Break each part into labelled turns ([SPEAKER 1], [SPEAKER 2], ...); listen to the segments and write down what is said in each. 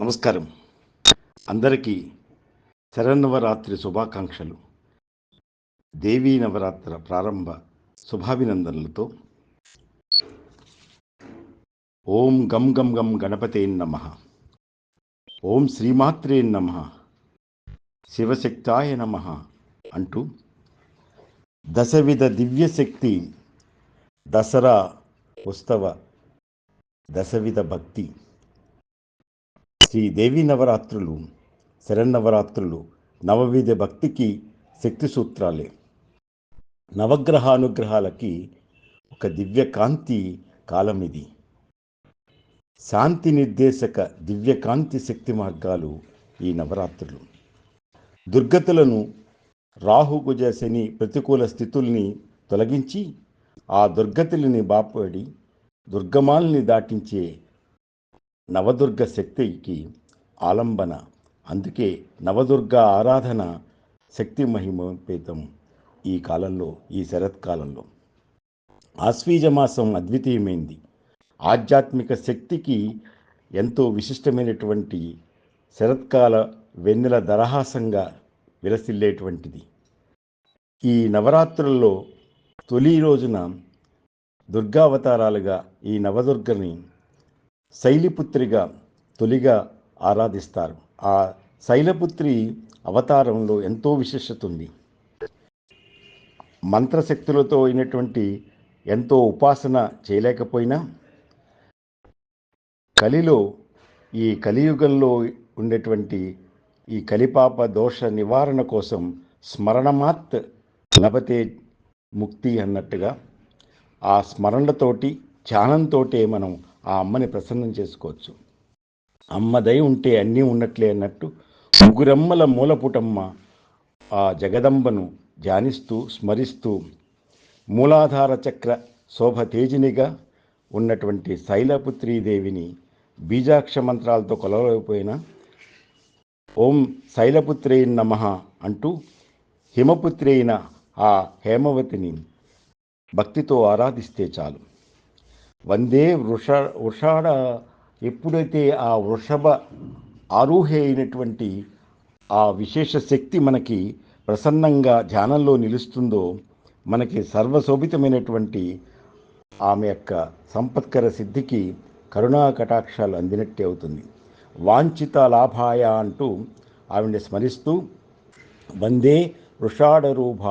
[SPEAKER 1] నమస్కారం. అందరికీ శరన్నవరాత్రి శుభాకాంక్షలు. దేవీ నవరాత్ర ప్రారంభ శుభాభినందనలతో. ఓం గం గం గం గణపతే నమ. ఓం శ్రీమాత్రే నమ. శివశక్తాయ నమ అంటూ దశవిధ దివ్యశక్తి దసరా ఉత్సవ దశవిధ భక్తి శ్రీదేవీ నవరాత్రులు శరన్నవరాత్రులు నవవిధ భక్తికి శక్తి సూత్రాలే. నవగ్రహానుగ్రహాలకి ఒక దివ్యకాంతి కాలం ఇది శాంతి నిర్దేశక దివ్యకాంతి శక్తి మార్గాలు ఈ నవరాత్రులు. దుర్గతులను రాహుకుజ శని ప్రతికూల స్థితుల్ని తొలగించి ఆ దుర్గతులని బాపడి దుర్గమాల్ని దాటించే నవదుర్గ శక్తికి ఆలంబన. అందుకే నవదుర్గ ఆరాధన శక్తి మహిమపేతం ఈ కాలంలో ఈ శరత్కాలంలో. ఆశ్వీజ మాసం అద్వితీయమైంది. ఆధ్యాత్మిక శక్తికి ఎంతో విశిష్టమైనటువంటి శరత్కాల వెన్నెల దరహాసంగా విలసిల్లేటువంటిది. ఈ నవరాత్రుల్లో తొలి రోజున దుర్గావతారాలుగా ఈ నవదుర్గని శైలిపుత్రిగా తొలిగా ఆరాధిస్తారు. ఆ శైలపుత్రి అవతారంలో ఎంతో విశిష్టత ఉంది. మంత్రశక్తులతో అయినటువంటి ఎంతో ఉపాసన చేయలేకపోయినా కలిలో ఈ కలియుగంలో ఉండేటువంటి ఈ కలిపాప దోష నివారణ కోసం స్మరణమాత్ లభతే ముక్తి అన్నట్టుగా ఆ స్మరణతోటి ధ్యానంతో మనం ఆ అమ్మని ప్రసన్నం చేసుకోవచ్చు. అమ్మ దయ ఉంటే అన్నీ ఉన్నట్లే అన్నట్టు ముగ్గురమ్మల మూలపుటమ్మ ఆ జగదంబను ధ్యానిస్తూ స్మరిస్తూ మూలాధార చక్ర శోభ తేజినిగా ఉన్నటువంటి శైలపుత్రీదేవిని బీజాక్ష మంత్రాలతో కొలవలేకపోయిన ఓం శైలపుత్రే నమ అంటూ హిమపుత్రి అయిన ఆ హేమవతిని భక్తితో ఆరాధిస్తే చాలు. వందే వృష వృషాడ ఎప్పుడైతే ఆ వృషభ ఆరూహి అయినటువంటి ఆ విశేష శక్తి మనకి ప్రసన్నంగా ధ్యానంలో నిలుస్తుందో మనకి సర్వశోభితమైనటువంటి ఆమె యొక్క సంపత్కర సిద్ధికి కరుణా కటాక్షాలు అందినట్టే అవుతుంది. వాంఛిత లాభాయ అంటూ ఆవిడ స్మరిస్తూ వందే వృషాడరూభ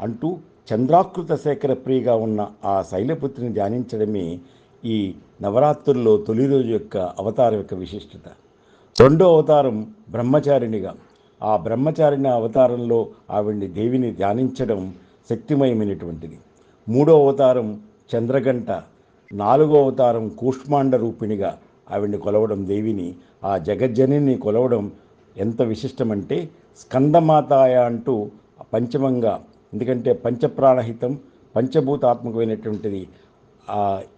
[SPEAKER 1] అంటూ చంద్రాకృత శేఖర ప్రియగా ఉన్న ఆ శైలపుత్రిని ధ్యానించడమే ఈ నవరాత్రుల్లో తొలి రోజు యొక్క అవతారం యొక్క విశిష్టత. రెండో అవతారం బ్రహ్మచారిణిగా. ఆ బ్రహ్మచారిణి అవతారంలో ఆవిడ్ని దేవిని ధ్యానించడం శక్తిమయమైనటువంటిది. మూడో అవతారం చంద్రగంట. నాలుగో అవతారం కూష్మాండ రూపిణిగా ఆవిడ్ని కొలవడం దేవిని ఆ జగజ్జనిని కొలవడం ఎంత విశిష్టమంటే స్కందమాతాయ అంటూ పంచమంగా ఎందుకంటే పంచప్రాణహితం పంచభూతాత్మకమైనటువంటిది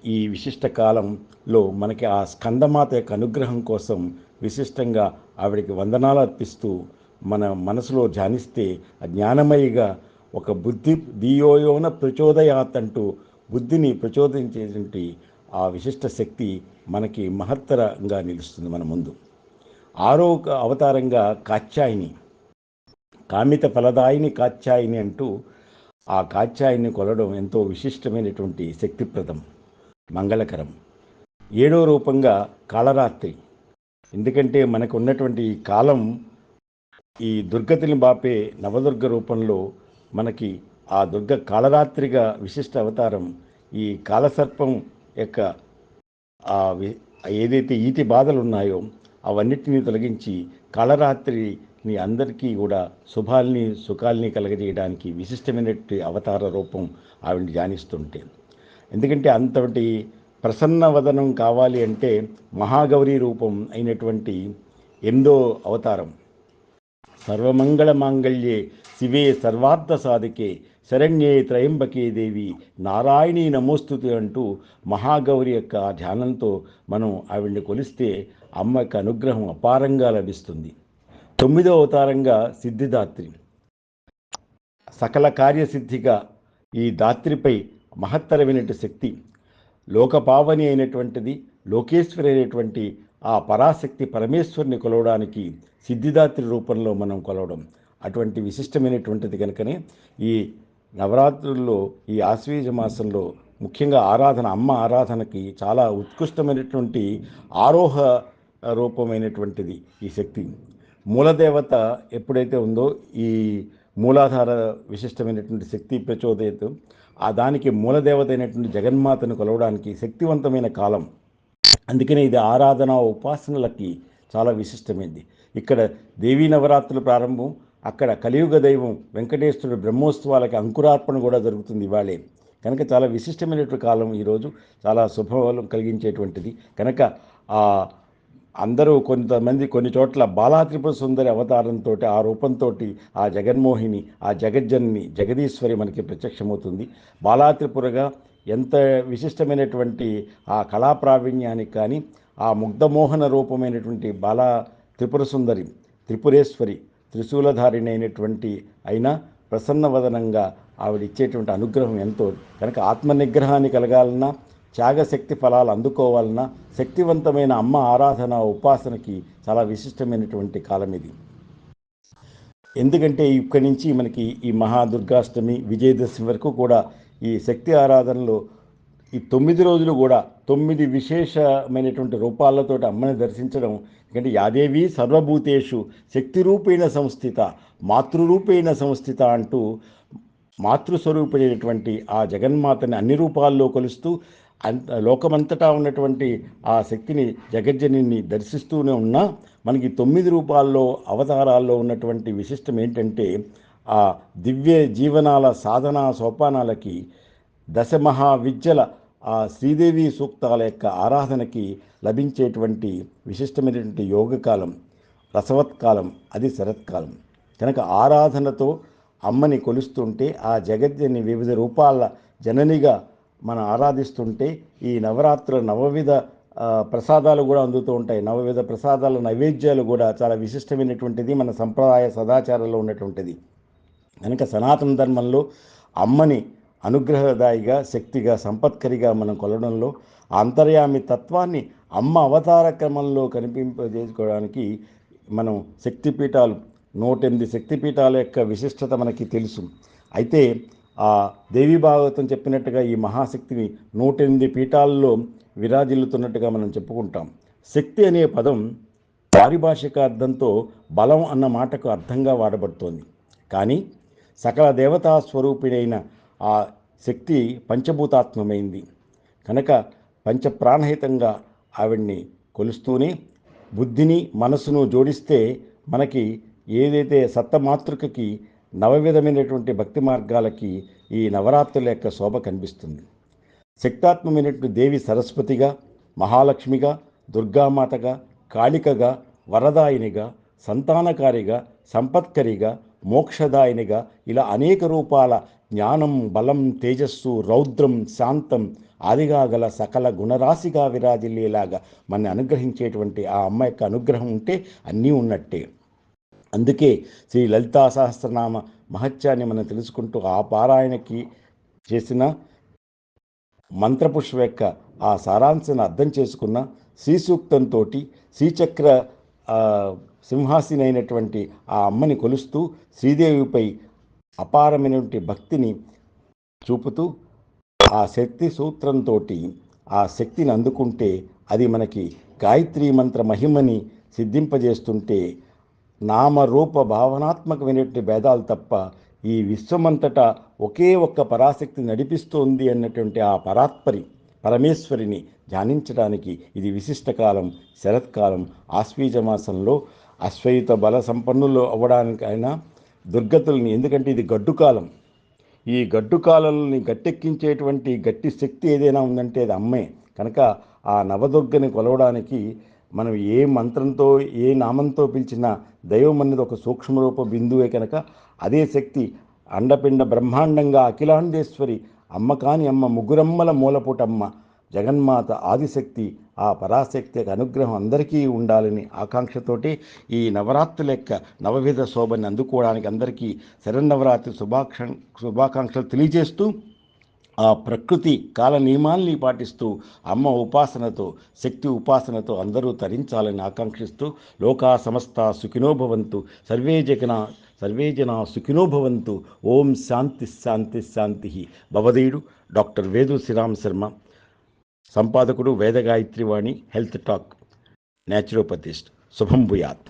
[SPEAKER 1] ఈ విశిష్ట కాలంలో మనకి ఆ స్కందమాత యొక్క అనుగ్రహం కోసం విశిష్టంగా ఆవిడకి వందనాలు అర్పిస్తూ మన మనసులో ధ్యానిస్తే జ్ఞానమయిగా ఒక బుద్ధి దియోయోన ప్రచోదయాత్ అంటూ బుద్ధిని ప్రచోదించేటువంటి ఆ విశిష్ట శక్తి మనకి మహత్తరంగా నిలుస్తుంది మన ముందు. ఆరో అవతారంగా కాత్యాయిని కామిత ఫలదాయిని కాత్యాయిని అంటూ ఆ కాత్యాయిని కొలడం ఎంతో విశిష్టమైనటువంటి శక్తిప్రదం మంగళకరం. ఏడో రూపంగా కాళరాత్రి. ఎందుకంటే మనకు ఉన్నటువంటి ఈ కాలం ఈ దుర్గతిని బాపే నవదుర్గ రూపంలో మనకి ఆ దుర్గ కాళరాత్రిగా విశిష్ట అవతారం ఈ కాలసర్పం యొక్క ఆ ఏదైతే ఈతి బాధలు ఉన్నాయో అవన్నిటినీ తొలగించి కాళరాత్రి మీ అందరికీ కూడా శుభాల్ని సుఖాల్ని కలగజేయడానికి విశిష్టమైనటువంటి అవతార రూపం ఆవిడ ధ్యానిస్తుంటే. ఎందుకంటే అంతటి ప్రసన్నవదనం కావాలి అంటే మహాగౌరీ రూపం అయినటువంటి ఎందో అవతారం. సర్వమంగళ మాంగళ్యే శివే సర్వార్థ సాధికే శరణ్యే త్రయంబకే దేవి నారాయణి నమోస్తుతి అంటూ మహాగౌరి యొక్క ధ్యానంతో మనం ఆవిడ్ని కొలిస్తే అమ్మ యొక్క అనుగ్రహం అపారంగా లభిస్తుంది. తొమ్మిదో అవతారంగా సిద్ధిదాత్రి. సకల కార్యసిద్ధిగా ఈ దాత్రిపై మహత్తరమైనటువంటి శక్తి లోకపావని అయినటువంటిది లోకేశ్వరి అయినటువంటి ఆ పరాశక్తి పరమేశ్వరుని కొలవడానికి సిద్ధిదాత్రి రూపంలో మనం కొలవడం అటువంటి విశిష్టమైనటువంటిది కనుకనే ఈ నవరాత్రుల్లో ఈ ఆశ్వీజ మాసంలో ముఖ్యంగా ఆరాధన అమ్మ ఆరాధనకి చాలా ఉత్కృష్టమైనటువంటి ఆరోహ రూపమైనటువంటిది ఈ శక్తి. మూలదేవత ఎప్పుడైతే ఉందో ఈ మూలాధార విశిష్టమైనటువంటి శక్తి ప్రచోదయత ఆ దానికి మూలదేవత అయినటువంటి జగన్మాతను కొలవడానికి శక్తివంతమైన కాలం. అందుకనే ఇది ఆరాధన ఉపాసనలకి చాలా విశిష్టమైంది. ఇక్కడ దేవీ నవరాత్రుల ప్రారంభం అక్కడ కలియుగ దైవం వెంకటేశ్వరుడు బ్రహ్మోత్సవాలకి అంకురార్పణ కూడా జరుగుతుంది ఇవాళే. కనుక చాలా విశిష్టమైనటువంటి కాలం ఈరోజు చాలా శుభఫలం కలిగించేటువంటిది. కనుక ఆ అందరూ కొంతమంది కొన్ని చోట్ల బాలాత్రిపుర సుందరి అవతారంతో ఆ రూపంతో ఆ జగన్మోహిని ఆ జగజ్జన్ని జగదీశ్వరి మనకి ప్రత్యక్షమవుతుంది. బాలాత్రిపురగా ఎంత విశిష్టమైనటువంటి ఆ కళా ప్రావీణ్యానికి కానీ ఆ ముగ్ధమోహన రూపమైనటువంటి బాలా త్రిపుర సుందరి త్రిపురేశ్వరి త్రిశూలధారిణి అయినటువంటి అయినా ప్రసన్నవదనంగా ఆవిడ ఇచ్చేటువంటి అనుగ్రహం ఎంతో. కనుక ఆత్మనిగ్రహాన్ని కలగాలన్నా త్యాగశక్తి ఫలాలు అందుకోవాలన్న శక్తివంతమైన అమ్మ ఆరాధన ఉపాసనకి చాలా విశిష్టమైనటువంటి కాలం ఇది. ఎందుకంటే ఇక్కడి నుంచి మనకి ఈ మహాదుర్గాష్టమి విజయదశమి వరకు కూడా ఈ శక్తి ఆరాధనలో ఈ తొమ్మిది రోజులు కూడా తొమ్మిది విశేషమైనటువంటి రూపాలతో అమ్మని దర్శించడం ఎందుకంటే యాదేవి సర్వభూతేషు శక్తి రూపేణ సంస్థిత మాతృరూపేణ సంస్థిత అంటూ మాతృస్వరూపుడైనటువంటి ఆ జగన్మాతని అన్ని రూపాల్లో కొలుస్తూ అంత లోకమంతటా ఉన్నటువంటి ఆ శక్తిని జగజ్జనిని దర్శిస్తూనే ఉన్నా మనకి తొమ్మిది రూపాల్లో అవతారాల్లో ఉన్నటువంటి విశిష్టం ఏంటంటే ఆ దివ్య జీవనాల సాధనా సోపానాలకి దశమహా విద్యల ఆ శ్రీదేవి సూక్తాల యొక్క ఆరాధనకి లభించేటువంటి విశిష్టమైనటువంటి యోగకాలం రసవత్కాలం అది శరత్కాలం. కనుక ఆరాధనతో అమ్మని కొలుస్తుంటే ఆ జగజ్జని వివిధ రూపాల జననిగా మనం ఆరాధిస్తుంటే ఈ నవరాత్రుల నవవిధ ప్రసాదాలు కూడా అందుతూ ఉంటాయి. నవవిధ ప్రసాదాల నైవేద్యాలు కూడా చాలా విశిష్టమైనటువంటిది మన సంప్రదాయ సదాచారంలో ఉన్నటువంటిది. కనుక సనాతన ధర్మంలో అమ్మని అనుగ్రహదాయిగా శక్తిగా సంపత్కరిగా మనం కొలవడంలో అంతర్యామి తత్వాన్ని అమ్మ అవతార క్రమంలో కనిపింపజేసుకోవడానికి మనం శక్తిపీఠాలు నూట ఎనిమిది శక్తిపీఠాల యొక్క విశిష్టత మనకి తెలుసు. అయితే ఆ దేవి భాగవతం చెప్పినట్టుగా ఈ మహాశక్తిని నూటెనిమిది పీఠాల్లో విరాజిల్లుతున్నట్టుగా మనం చెప్పుకుంటాం. శక్తి అనే పదం పారిభాషిక అర్థంతో బలం అన్న మాటకు అర్థంగా వాడబడుతోంది. కానీ సకల దేవతా స్వరూపిణైన ఆ శక్తి పంచభూతాత్మమైంది. కనుక పంచప్రాణహితంగా ఆవిడ్ని కొలుస్తూనే బుద్ధిని మనసును జోడిస్తే మనకి ఏదైతే సత్తమాతృకకి నవవిధమైనటువంటి భక్తి మార్గాలకి ఈ నవరాత్రుల యొక్క శోభ కనిపిస్తుంది. శక్తాత్మమైనటువంటి దేవి సరస్వతిగా మహాలక్ష్మిగా దుర్గామాతగా కాళికగా వరదాయినిగా సంతానకారిగా సంపత్కరిగా మోక్షదాయినిగా ఇలా అనేక రూపాల జ్ఞానం బలం తేజస్సు రౌద్రం శాంతం ఆదిగా గల సకల గుణరాశిగా విరాజిల్లేలాగా మన అనుగ్రహించేటువంటి ఆ అమ్మ యొక్క అనుగ్రహం ఉంటే అన్నీ ఉన్నట్టే. అందుకే శ్రీ లలితా సహస్రనామ మహత్యాన్ని మనం తెలుసుకుంటూ ఆ పారాయణకి చేసిన మంత్రపుష్ప యొక్క ఆ సారాంశాన్ని అర్థం చేసుకున్న శ్రీసూక్తంతో శ్రీచక్ర సింహాసిని అయినటువంటి ఆ అమ్మని కొలుస్తూ శ్రీదేవిపై అపారమైనటువంటి భక్తిని చూపుతూ ఆ శక్తి సూత్రంతో ఆ శక్తిని అందుకుంటే అది మనకి గాయత్రీ మంత్ర మహిమని సిద్ధింపజేస్తుంటే నామరూప భావనాత్మకమైనటువంటి భేదాలు తప్ప ఈ విశ్వమంతటా ఒకే ఒక్క పరాశక్తి నడిపిస్తోంది అన్నటువంటి ఆ పరాత్పరి పరమేశ్వరిని ధ్యానించడానికి ఇది విశిష్ట కాలం శరత్కాలం ఆశ్వీజ మాసంలో అశ్వయుత బల సంపన్నులు అవ్వడానికైనా దుర్గతుల్ని ఎందుకంటే ఇది గడ్డు కాలం. ఈ గడ్డు కాలాలని గట్టెక్కించేటువంటి గట్టి శక్తి ఏదైనా ఉందంటే అది అమ్మే. కనుక ఆ నవదుర్గని కొలవడానికి మనం ఏ మంత్రంతో ఏ నామంతో పిలిచినా దైవం అన్నది ఒక సూక్ష్మరూప బిందువే కనుక అదే శక్తి అండపిండ బ్రహ్మాండంగా అఖిలాండేశ్వరి అమ్మ కాని అమ్మ ముగ్గురమ్మల మూలపుటమ్మ జగన్మాత ఆదిశక్తి ఆ పరాశక్తి యొక్క అనుగ్రహం అందరికీ ఉండాలని ఆకాంక్షతోటి ఈ నవరాత్రుల యొక్క నవవిధ శోభని అందుకోవడానికి అందరికీ శరన్నవరాత్రి శుభాక్ష శుభాకాంక్షలు తెలియజేస్తూ ఆ ప్రకృతి కాల నియమాల్ని పాటిస్తూ అమ్మ ఉపాసనతో శక్తి ఉపాసనతో అందరూ తరించాలని ఆకాంక్షిస్తూ లోకా సమస్త సుఖినోభవంతు సర్వే జగన సర్వే జన సుఖినోభవంతు ఓం శాంతి శాంతి శాంతి భవదేయుడు డాక్టర్ వేదు శ్రీరామ్ శర్మ. సంపాదకుడు వేదగాయత్రివాణి హెల్త్ టాక్ న్యాచురోపతిస్ట్ శుభం భూయాత్.